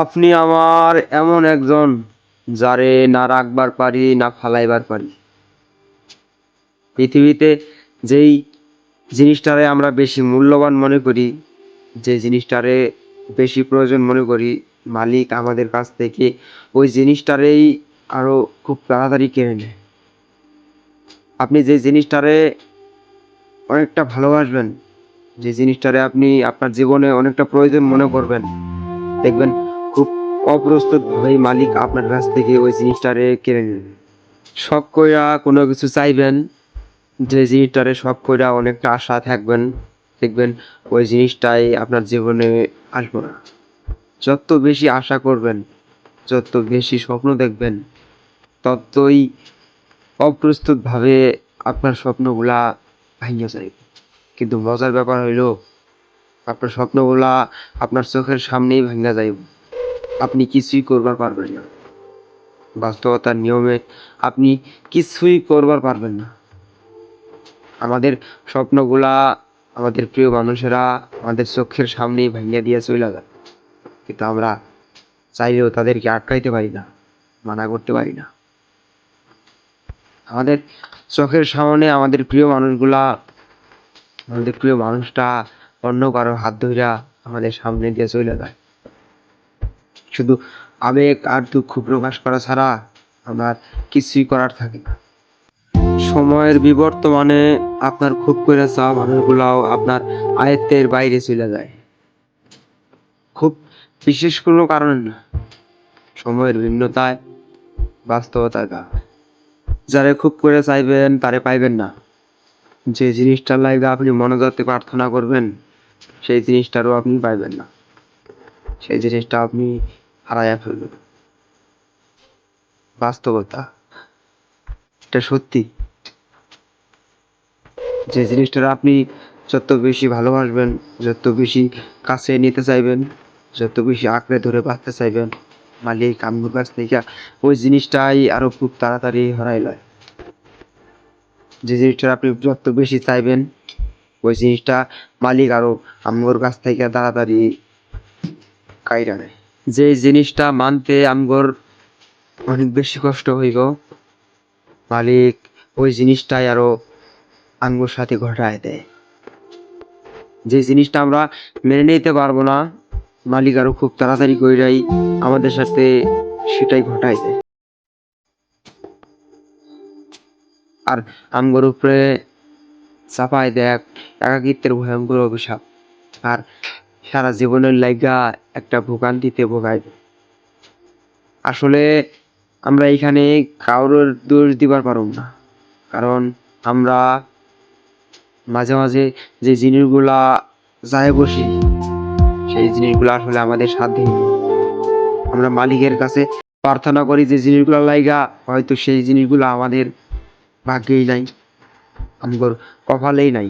আপনি আমার এমন একজন যারে না রাখবার পারি, না ফালাইবার পারি। পৃথিবীতে যেই জিনিসটারে আমরা বেশি মূল্যবান মনে করি, যে জিনিসটারে বেশি প্রয়োজন মনে করি, মালিক আমাদের কাছ থেকে ওই জিনিসটারেই আরও খুব তাড়াতাড়ি কেড়ে নেয়। আপনি যে জিনিসটারে অনেকটা ভালোবাসবেন, যে জিনিসটারে আপনি আপনার জীবনে অনেকটা প্রয়োজন মনে করবেন, দেখবেন অপ্রস্তুত ভাবেই মালিক আপনার কাছ থেকে ওই জিনিসটারে কেড়ে নেবে শখ কইরা কোনো কিছু চাইবেন, যে জিনিসটারে শখ কইরা অনেকটা আশা থাকবেন, দেখবেন ওই জিনিসটাই আপনার জীবনে আসবে না। যত বেশি আশা করবেন, যত বেশি স্বপ্ন দেখবেন, ততই অপ্রস্তুতভাবে আপনার স্বপ্নগুলা ভাঙিয়ে যায়। কিন্তু মজার ব্যাপার হইল, আপনার স্বপ্নগুলা আপনার চোখের সামনেই ভেঙে যাইব আপনি কিছুই করবার পারবেন না। বাস্তবতার নিয়মে আপনি কিছুই করবার পারবেন না। আমাদের স্বপ্নগুলা আমাদের প্রিয় মানুষেরা আমাদের চোখের সামনেই ভেঙে দিয়ে চলে যায়। কিন্তু আমরা চাইলেও তাদেরকে আটকাইতে পারি না, মানা করতে পারি না। আমাদের চোখের সামনে আমাদের প্রিয় মানুষগুলা, আমাদের প্রিয় মানুষটা অন্য কারও হাত ধইরা আমাদের সামনে দিয়ে চলে যায়। শুধু আবেগ আর দুঃখ প্রকাশ করা ছাড়া আমার কিছুই করার থাকে না। সময়ের বিবর্তমানে আপনার খুব করে চাওয়া মানুষগুলাও আপনার আয়ত্তের বাইরে চলে যায়। খুব বিশেষ কোনো কারণে না। সময়ের ভিন্নতায়, বাস্তবতায় গা। যারে খুব করে চাইবেন, তারে পাইবেন না। যে জিনিসটার লাগে আপনি মনোজাতে প্রার্থনা করবেন, সেই জিনিসটারও আপনি পাইবেন না। সেই জিনিসটা আপনি হারাইয়া ফেলবেন বাস্তবতা? এটা সত্যি? যে জিনিসটার আপনি যত বেশি ভালোবাসবেন, যত বেশি কাছে নিতে চাইবেন, যত বেশি আঁকড়ে ধরে বাঁচতে চাইবেন, মালিক আমগুর কাছ থেকে ওই জিনিসটাই আরও খুব তাড়াতাড়ি হারাই লয়। যে জিনিসটা আপনি যত বেশি চাইবেন, ওই জিনিসটা মালিক আরও আমগোর কাছ থেকে তাড়াতাড়ি কাইরা নেয়। যে জিনিসটা মানতে আমগোর অনেক বেশি কষ্ট হইব, মালিক ওই জিনিসটাই আরও আঙ্গুর সাথে ঘটায় দেয়। যে জিনিসটা আমরা মেনে নিতে পারব না, মালিক আরও খুব তাড়াতাড়ি কইরাই আমাদের সাথে সেটাই ঘটায় দেয়। আর আমগোর উপরে চাপায় দেয় একাকিত্বের ভয়ঙ্কর অভিশাপ। আর সারা জীবনের লাইগা একটা ভোগান্তিতে ভোগায়। আসলে আমরা এখানে কারোর দোষ দিবার পারব না। কারণ আমরা মাঝে মাঝে যে জিনিসগুলা যায় বসি, সেই জিনিসগুলো আসলে আমাদের সাধ্যে আমরা মালিকের কাছে প্রার্থনা করি যে জিনিসগুলো লাইগা, হয়তো সেই জিনিসগুলো আমাদের ভাগ্যেই নাই, আমগর কপালেই নাই।